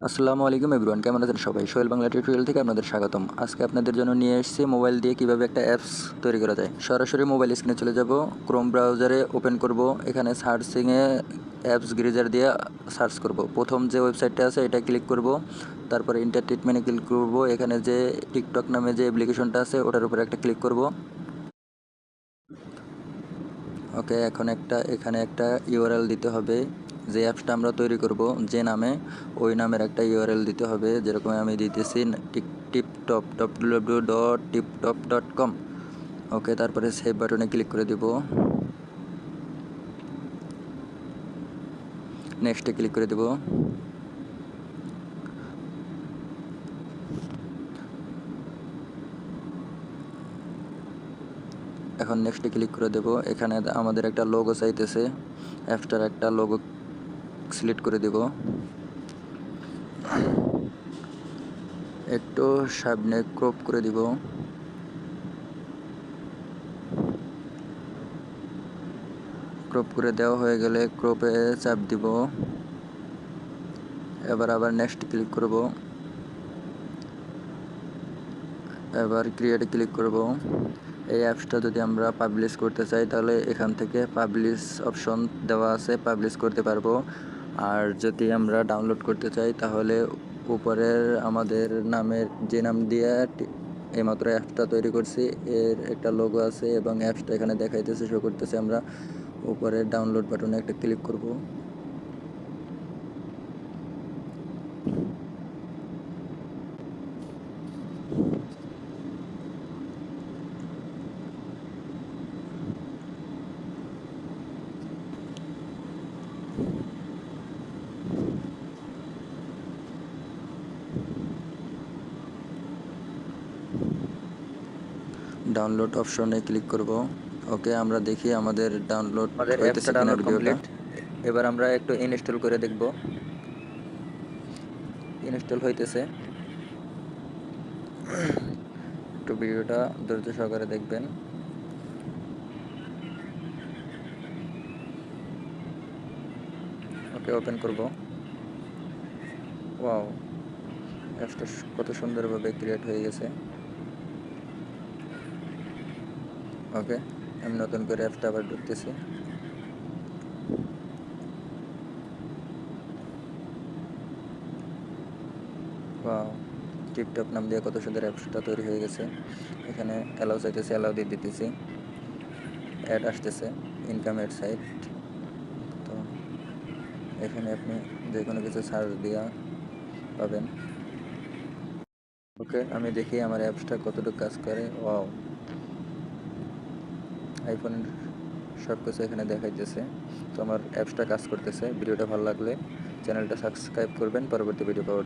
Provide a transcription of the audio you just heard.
আসসালামু আলাইকুম এভরিওয়ান, কেমন আছেন সবাই? সোহেল বাংলা টিউটোরিয়াল থেকে আপনাদের স্বাগতম। আজকে আপনাদের জন্য নিয়ে এসেছি মোবাইল দিয়ে কীভাবে একটা অ্যাপস তৈরি করা যায়। সরাসরি মোবাইল স্ক্রিনে চলে যাব ক্রোম ব্রাউজারে ওপেন করব, এখানে সার্চিংয়ে অ্যাপস গ্রিজার দিয়ে সার্চ করব। প্রথম যে ওয়েবসাইটটা আছে, এটা ক্লিক করব, তারপরে ইন্টারটেনমেন্টে ক্লিক করব, এখানে যে টিকটক নামে যে অ্যাপ্লিকেশনটা আছে, ওটার উপরে একটা ক্লিক করব। ওকে এখন একটা, এখানে একটা ইউআরএল দিতে হবে। যে অ্যাপসটা আমরা তৈরি করব, যে নামে ওই নামের একটা ইউআরএল দিতে হবে। যেরকম আমি দিতেছি tip tip top top W dot tip top dot com okay, তারপরে সেভ বাটনে ক্লিক করে দেব। নেক্সটে ক্লিক করে দেব। এখন নেক্সটে ক্লিক করে দেব। এখানে আমাদের একটা লোগো চাইতেছে। অ্যাপসটার একটা লোগো সিলেক্ট করে দেব। একটু সামনে ক্রপ করে দিব। ক্রপ করে দেওয়া হয়ে গেলে ক্রপে চাপ দিব। এবার আবার নেক্সট ক্লিক করব। এবার ক্রিয়েটে ক্লিক করব। এই অ্যাপসটা যদি আমরা পাবলিশ করতে চাই, তাহলে এখান থেকে পাবলিশ অপশন দেওয়া আছে পাবলিশ করতে পারব। আর যদি আমরা ডাউনলোড করতে চাই, তাহলে উপরের আমাদের নামের যে নাম দিয়ে এইমাত্র অ্যাপটা তৈরি করছি, এর একটা লোগো আছে এবং অ্যাপসটা এখানে দেখাইতেছে শো করতেছে আমরা। উপরে ডাউনলোড বাটনে একটা ক্লিক করব। ডাউনলোড অপশনে ক্লিক করব। ওকে আমরা দেখি আমাদের ডাউনলোড হইতেছে কিনা ডাউনলোড ভিডিওটা কমপ্লিট এবার আমরা একটু ইনস্টল করে দেখব। ইনস্টল হইতেছে। একটু ভিডিওটা ধৈর্য সহকারে দেখবেন। ওকে ওপেন করব। ওয়াও অ্যাপসটা কত সুন্দরভাবে ক্রিয়েট হয়ে গেছে। ওকে আমি নতুন করে অ্যাপটা আবার ঢুকতেছি। টিপটপ নাম দিয়ে কত সুন্দর অ্যাপসটা তৈরি হয়ে গেছে। এখানে অ্যালাউ চাইতেছে অ্যালাউ দিয়ে দিতেছি। অ্যাড আসতেছে ইনকাম অ্যাড সাইট তো এখানে আপনি যে কোনো কিছু সার্চ দিয়া পাবেন। ওকে আমি দেখি আমার অ্যাপসটা কতটুকু কাজ করে। ওয়াও আইফোনের সব কিছু এখানে দেখাইতেছে। তো আমার অ্যাপসটা কাজ করতেছে, ভিডিওটা ভালো লাগলে চ্যানেলটা সাবস্ক্রাইব করবেন, পরবর্তী ভিডিও পাওয়ার